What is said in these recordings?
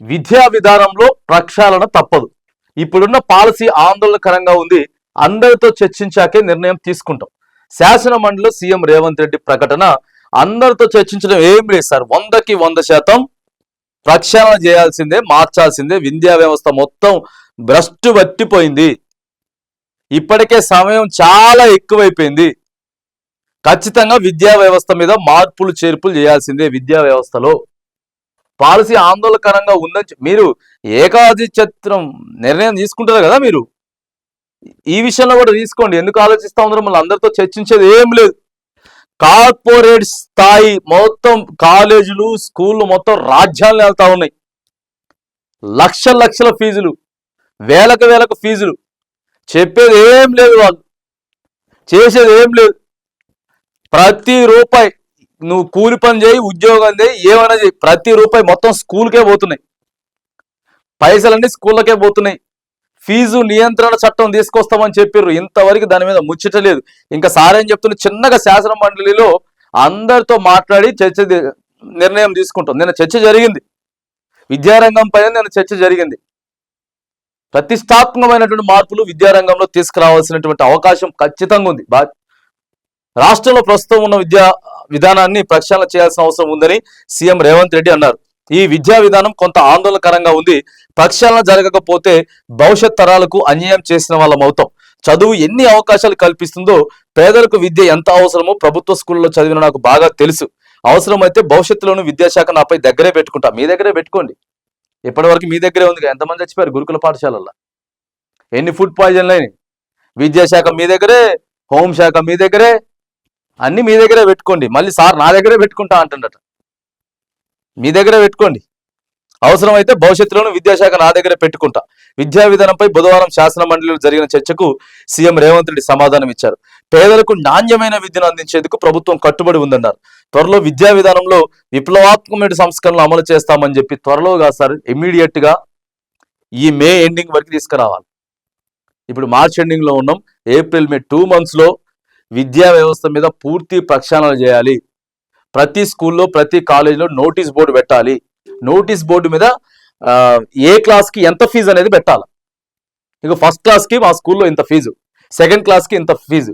విద్యా విధానంలో ప్రక్షాళన తప్పదు. ఇప్పుడున్న పాలసీ ఆందోళనకరంగా ఉంది. అందరితో చర్చించాకే నిర్ణయం తీసుకుంటాం. శాసన మండలిలో సీఎం రేవంత్ రెడ్డి ప్రకటన అందరితో చర్చించడం ఏం లేదు సార్. వందకి వంద శాతం ప్రక్షాళన చేయాల్సిందే మార్చాల్సిందే. విద్యా వ్యవస్థ మొత్తం భ్రష్టు పట్టిపోయింది. ఇప్పటికే సమయం చాలా ఎక్కువైపోయింది. ఖచ్చితంగా విద్యా వ్యవస్థ మీద మార్పులు చేర్పులు చేయాల్సిందే విద్యా వ్యవస్థలో. పాలసీ ఆందోళనకరంగా ఉందని మీరు ఏకాధిచత్రం నిర్ణయం తీసుకుంటారు కదా మీరు? ఈ విషయంలో కూడా తీసుకోండి. ఎందుకు ఆలోచిస్తా ఉన్నారు మళ్ళీ అందరితో చర్చించేది ఏం లేదు. కార్పొరేట్ స్థాయి మొత్తం కాలేజీలు స్కూళ్ళు మొత్తం రాజ్యాలను వెళ్తా ఉన్నాయి. లక్షల లక్షల ఫీజులు వేలకు వేలకు ఫీజులు. చెప్పేది ఏం లేదు వాళ్ళు. చేసేది ఏం లేదు. ప్రతి రూపాయి నువ్వు కూలి పని చేయి ఉద్యోగం చేయి ఏమైనా చేయి. ప్రతి రూపాయి మొత్తం స్కూల్కే పోతున్నాయి. పైసలన్నీ స్కూళ్ళకే పోతున్నాయి. ఫీజు నియంత్రణ చట్టం తీసుకొస్తామని చెప్పారు ఇంతవరకు దాని మీద ముచ్చట లేదు. ఇంకా సార్ చెప్తున్న చిన్నగా శాసన మండలిలో అందరితో మాట్లాడి చర్చ నిర్ణయం తీసుకుంటాం. నిన్న చర్చ జరిగింది. విద్యారంగం పైన నిన్న చర్చ జరిగింది. ప్రతిష్టాత్మకమైనటువంటి మార్పులు విద్యారంగంలో తీసుకురావాల్సినటువంటి అవకాశం ఖచ్చితంగా ఉంది. బా రాష్ట్రంలో ప్రస్తుతం ఉన్న విద్యా విధానాన్ని ప్రక్షాళన చేయాల్సిన అవసరం ఉందని సీఎం రేవంత్ రెడ్డి అన్నారు. ఈ విద్యా విధానం కొంత ఆందోళనకరంగా ఉంది. ప్రక్షాళన జరగకపోతే భవిష్యత్ తరాలకు అన్యాయం చేసిన వాళ్ళం అవుతాం చదువు ఎన్ని అవకాశాలు కల్పిస్తుందో పేదలకు విద్య ఎంత అవసరమో ప్రభుత్వ స్కూల్లో చదివిన నాకు బాగా తెలుసు. అవసరమైతే భవిష్యత్తులోను విద్యాశాఖ నాపై దగ్గరే పెట్టుకుంటా. మీ దగ్గరే పెట్టుకోండి. ఇప్పటివరకు మీ దగ్గరే ఉంది ఎంతమంది చచ్చిపోయారు గురుకుల పాఠశాలల్లో? ఎన్ని ఫుడ్ పాయిజన్లు అయినాయి? విద్యాశాఖ మీ దగ్గరే హోంశాఖ మీ దగ్గరే అన్ని మీ దగ్గరే పెట్టుకోండి. మళ్ళీ సార్ నా దగ్గరే పెట్టుకుంటా అంటుండట. మీ దగ్గరే పెట్టుకోండి. అవసరమైతే భవిష్యత్తులోనూ విద్యాశాఖ నా దగ్గరే పెట్టుకుంటా. విద్యా విధానంపై బుధవారం శాసన మండలిలో జరిగిన చర్చకు సీఎం రేవంత్ రెడ్డి సమాధానం ఇచ్చారు. పేదలకు నాణ్యమైన విద్యను అందించేందుకు ప్రభుత్వం కట్టుబడి ఉందన్నారు. త్వరలో విద్యా విధానంలో విప్లవాత్మకమైన సంస్కరణలు అమలు చేస్తామని చెప్పి త్వరలో సార్ ఇమ్మీడియట్గా ఈ మే ఎండింగ్ వరకు తీసుకురావాలి. ఇప్పుడు మార్చ్ ఎండింగ్లో ఉన్నాం. ఏప్రిల్ మే టూ మంత్స్లో విద్యా వ్యవస్థ మీద పూర్తి ప్రక్షాళన చేయాలి. ప్రతి స్కూల్లో ప్రతి కాలేజీలో నోటీస్ బోర్డు పెట్టాలి. నోటీస్ బోర్డు మీద ఏ క్లాస్కి ఎంత ఫీజు అనేది పెట్టాలి. ఇక ఫస్ట్ క్లాస్కి మా స్కూల్లో ఇంత ఫీజు. సెకండ్ క్లాస్కి ఇంత ఫీజు.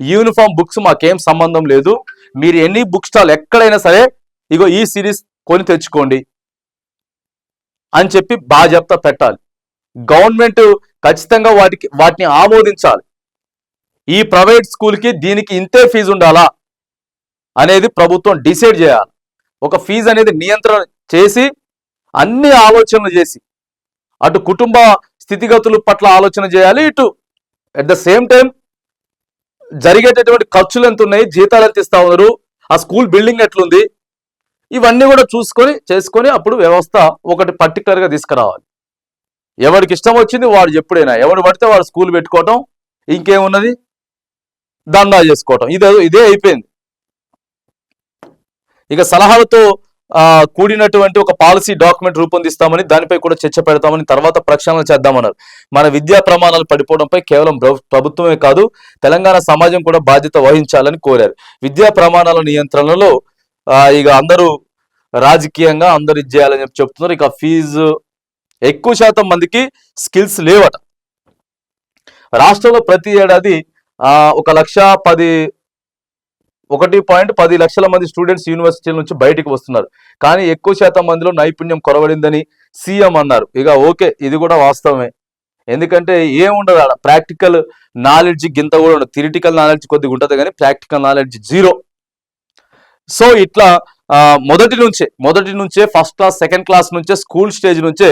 యూనిఫామ్ బుక్స్ మాకేం సంబంధం లేదు. మీరు ఎన్ని బుక్ స్టాల్ ఎక్కడైనా సరే ఇగో ఈ సిరీస్ కొని తెచ్చుకోండి. అని చెప్పి బాధ్యత పెట్టాలి. గవర్నమెంట్ ఖచ్చితంగా వాటికి వాటిని ఆమోదించాలి. ఈ ప్రైవేట్ స్కూల్కి దీనికి ఇంతే ఫీజు ఉండాలా అనేది ప్రభుత్వం డిసైడ్ చేయాలి. ఒక ఫీజు అనేది నియంత్రణ చేసి అన్ని ఆలోచనలు చేసి అటు కుటుంబ స్థితిగతుల పట్ల ఆలోచన చేయాలి ఇటు అట్ ద సేమ్ టైం జరిగేటటువంటి ఖర్చులు ఎంత ఉన్నాయి జీతాలు ఎంత ఇస్తా ఉన్నారు ఆ స్కూల్ బిల్డింగ్ ఎట్లుంది ఇవన్నీ కూడా చూసుకొని చేసుకొని అప్పుడు వ్యవస్థ ఒకటి పర్టికులర్గా తీసుకురావాలి. ఎవరికి ఇష్టం వచ్చింది వాడు ఎప్పుడైనా ఎవడు పడితే వాడు స్కూల్ పెట్టుకోవటం ఇంకేమున్నది? దందా చేసుకోవటం. ఇదే ఇదే అయిపోయింది. ఇక సలహాలతో కూడినటువంటి ఒక పాలసీ డాక్యుమెంట్ రూపొందిస్తామని దానిపై కూడా చర్చ పెడతామని తర్వాత ప్రక్షాళన చేద్దామన్నారు. మన విద్యా ప్రమాణాలు పడిపోవడంపై కేవలం ప్రభుత్వమే కాదు తెలంగాణ సమాజం కూడా బాధ్యత వహించాలని కోరారు. విద్యా ప్రమాణాల నియంత్రణలో ఇక అందరూ రాజకీయంగా అందరు ఇది చేయాలని చెప్పి చెప్తున్నారు. ఇక ఫీజు ఎక్కువ శాతం మందికి స్కిల్స్ లేవట. రాష్ట్రంలో ప్రతి ఏడాది ఒక లక్ష పది ఒకటి పాయింట్ పది లక్షల మంది స్టూడెంట్స్ యూనివర్సిటీల నుంచి బయటికి వస్తున్నారు. కానీ ఎక్కువ శాతం మందిలో నైపుణ్యం కొరవడిందని సీఎం అన్నారు. ఇక ఓకే ఇది కూడా వాస్తవమే. ఎందుకంటే ఏముండదు ఆడ. ప్రాక్టికల్ నాలెడ్జ్ గింత కూడా ఉండదు. థిరిటికల్ నాలెడ్జ్ కొద్దిగా ఉంటుంది కానీ ప్రాక్టికల్ నాలెడ్జ్ జీరో. సో ఇట్లా మొదటి నుంచే మొదటి నుంచే ఫస్ట్ క్లాస్ సెకండ్ క్లాస్ నుంచే స్కూల్ స్టేజ్ నుంచే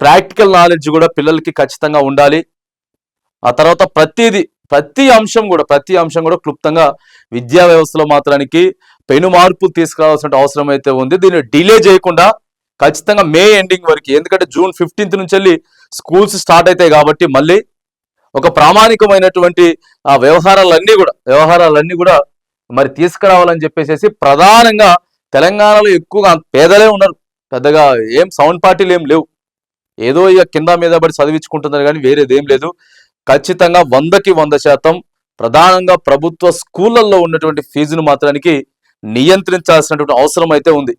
ప్రాక్టికల్ నాలెడ్జ్ కూడా పిల్లలకి ఖచ్చితంగా ఉండాలి. ఆ తర్వాత ప్రతిదీ ప్రతి అంశం కూడా ప్రతి అంశం కూడా క్లుప్తంగా విద్యా వ్యవస్థలో మాత్రానికి పెను మార్పులు తీసుకురావాల్సిన అవసరం అయితే ఉంది. దీన్ని డిలే చేయకుండా ఖచ్చితంగా మే ఎండింగ్ వరకు ఎందుకంటే జూన్ ఫిఫ్టీన్త్ నుంచి వెళ్ళి స్కూల్స్ స్టార్ట్ అవుతాయి కాబట్టి మళ్ళీ ఒక ప్రామాణికమైనటువంటి ఆ వ్యవహారాలన్నీ కూడా వ్యవహారాలన్నీ కూడా మరి తీసుకురావాలని చెప్పేసి ప్రధానంగా తెలంగాణలో ఎక్కువగా పేదలే ఉన్నారు. పెద్దగా ఏం సౌండ్ పార్టీలు ఏం లేవు. ఏదో ఇక కింద మీద పడి చదివించుకుంటున్నారు కానీ వేరేదేం లేదు. ఖచ్చితంగా వందకి వంద శాతం ప్రధానంగా ప్రభుత్వ స్కూళ్ళల్లో ఉన్నటువంటి ఫీజును మాత్రానికి నియంత్రించాల్సినటువంటి అవసరం అయితే ఉంది.